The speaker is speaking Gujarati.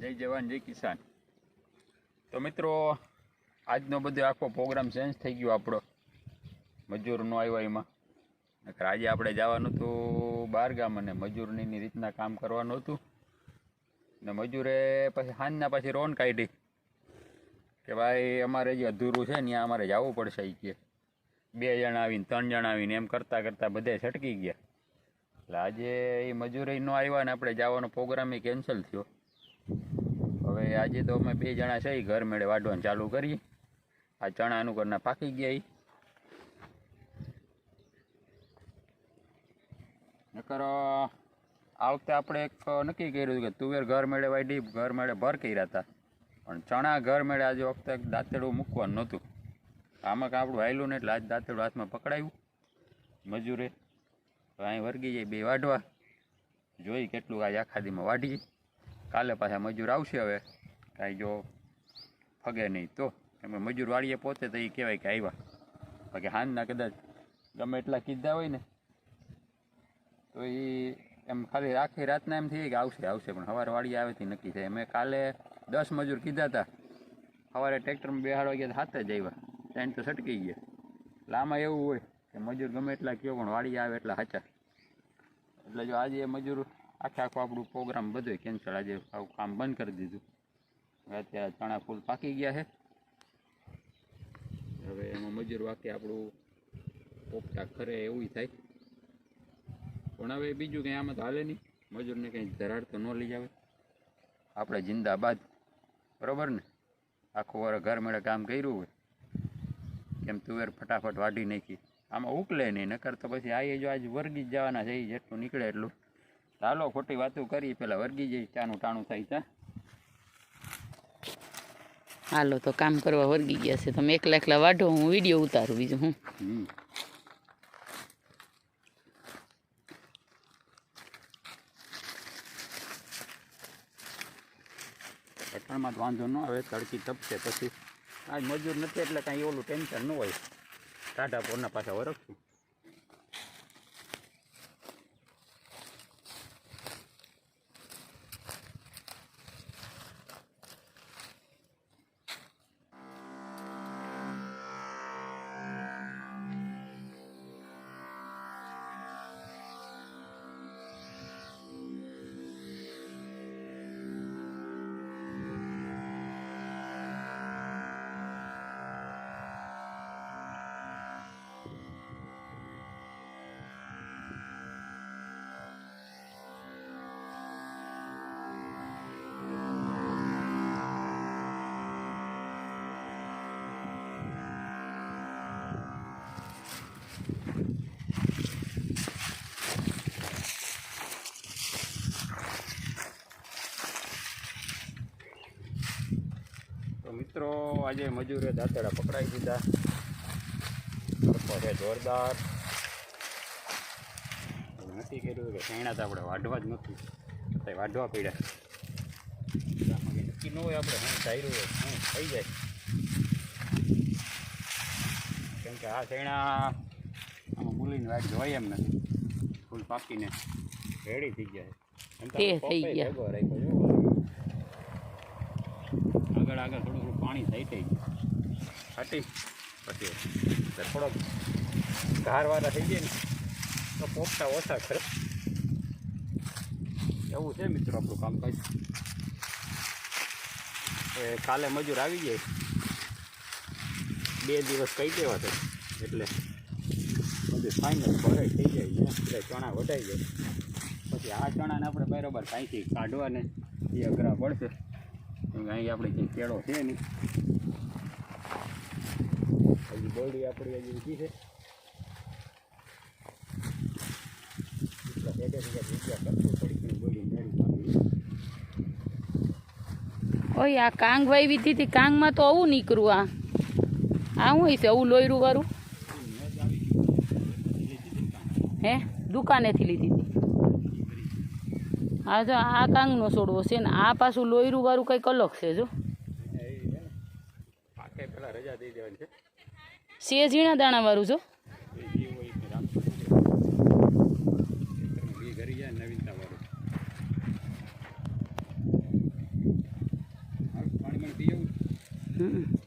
જય જવાન, જય કિસાન. તો મિત્રો, આજનો બધો આખો પ્રોગ્રામ ચેન્જ થઈ ગયો આપણો, મજૂરનો આવ્યો એમાં. નકર આજે આપણે જવાનું હતું બાર ગામ અને મજૂરની રીતના કામ કરવાનું હતું. ને મજૂરે પછી સાંજના પછી રોન કાઢી. કે ભાઈ, અમારે જે અધૂરું છે ને અમારે જવું પડશે એ કે. બે જણા આવીને, ત્રણ જણા આવીને એમ કરતાં કરતાં બધે છટકી ગયા. એટલે આજે એ મજૂરે ન આવ્યા ને આપણે જવાનો પ્રોગ્રામ એ કેન્સલ થયો. હવે આજે તો અમે બે જણા છે ઘર મેળે વાઢવાનું ચાલુ કરીએ. આ ચણા ઘરના પાકી ગયા નકર આ વખતે આપણે એક નક્કી કર્યું હતું કે તુવેર ઘર મેળે વાઢી, ઘર મેળે ભર કર્યા હતા. પણ ચણા ઘર મેળે આજે વખતે દાંતેડું મૂકવાનું નહોતું. આમાં કાં આપણું હાયલું ને એટલે આજ દાંતેડું હાથમાં પકડાયું. મજૂરે અહીં વર્ગી જાય બે વાઢવા. જોઈ કેટલું આજે આખા દીમાં વાઢીએ. કાલે પાછા મજૂર આવશે હવે. કાંઈ જો ફગે નહીં તો. એમ મજૂર વાળીએ પોતે તો એ કહેવાય કે આવ્યા બાકી હાંજના કદાચ ગમે એટલા કીધા હોય ને, તો એ એમ ખાલી આખી રાતના એમ થઈ કે આવશે આવશે. પણ સવારે વાળી આવે તે નક્કી થાય. અમે કાલે દસ મજૂર કીધા હતા. સવારે ટ્રેક્ટરમાં બેહાડવા ગયા હાથે જ આવ્યા ત્યાં તો સટકી ગયા. લાંબા એવું હોય કે મજૂર ગમે એટલા કયો, પણ વાળી આવે એટલા સાચા. એટલે જો આજે મજૂર આખે આખો આપણું પ્રોગ્રામ બધો કેન્સલ આજે આવું કામ બંધ કરી દીધું. હવે અત્યારે ચણા ફૂલ પાકી ગયા છે. હવે એમાં મજૂર વાકે આપણું પોપટા ખરે એવું થાય. પણ હવે બીજું કંઈ આમાં તો હાલે નહીં. મજૂરને કંઈ ધરાડ તો ન લઈ આવે આપણે જિંદાબાદ. બરોબર ને? આખું વર ઘર મેળે કામ કર્યું હોય. કેમ તુવેર ફટાફટ વાઢી નાખી. આમાં ઉકલે નહીં, નકર તો પછી આઈએ જો આજ વર્ગી જ જવાના છે એ જેટલું નીકળે એટલું. ચાલો ખોટી વાતો કરી પેલા વર્ગી જઈ ચાનું ટાણું થાય છે. હાલો તો કામ કરવા વર્ગી ગયા છે. તમે એકલા એકલા વાઢો હું વીડિયો ઉતારું બીજું હું. પઠાણમાં તો વાંધો ન આવે તડકી તપશે પછી. કાંઈ મજૂર નથી એટલે કાંઈ ઓલું ટેન્શન ન હોય. ટાઢા પોરના પાછા વરખશું મિત્રો આજે મજૂરે દાંતડા પકડાઈ દીધા. છે જોરદાર. નથી કર્યું કે શેણા તો આપણે વાઢવા જ નથી. અત્યારે વાઢવા પડ્યા. નક્કી ન હોય આપણે હું ધાર્યું હોય હું થઈ જાય. કેમ કે આ શેણા આમાં મૂલીની વાટ જોઈએ એમ નથી. ફૂલ પાકીને રેડી થઈ આપણે થઈ ગયા. આગળ આગળ થોડું થોડું પાણી થઈ હટી પછી તો થોડોક ધારવાળા થઈ જાય ને, તો પોપટા ઓછા ખરે એવું છે મિત્રો આપણું કામકાજ એ કાલે મજૂર આવી જાય. બે દિવસ કહી દેવા છે. એટલે બધું ફાઇનલ ભરાઈ થઈ જાય એટલે ચણા વટાઈ જાય. પછી આ ચણાને આપણે બરાબર કાંઈથી કાઢવાને એ અઘરા પડશે. કેમ અહીં આપણે કંઈ કેળો છે નહીં હજી બોલડી આપણી હજી ઊંચી છે. ઓય આ કાંગ વાઈ વીધી હતી કાંગમાં તો આવું નીકળું આ. આ શું છે આવું લોયરું વાળું? હે દુકાનેથી લીધી હતી. હા જો આ કાંગનો છોડવો છે ને, આ પાછું લોયરું વાળું કંઈક અલગ છે, જો સે ઝીણા દાણા વાળું, જો Mm-mm.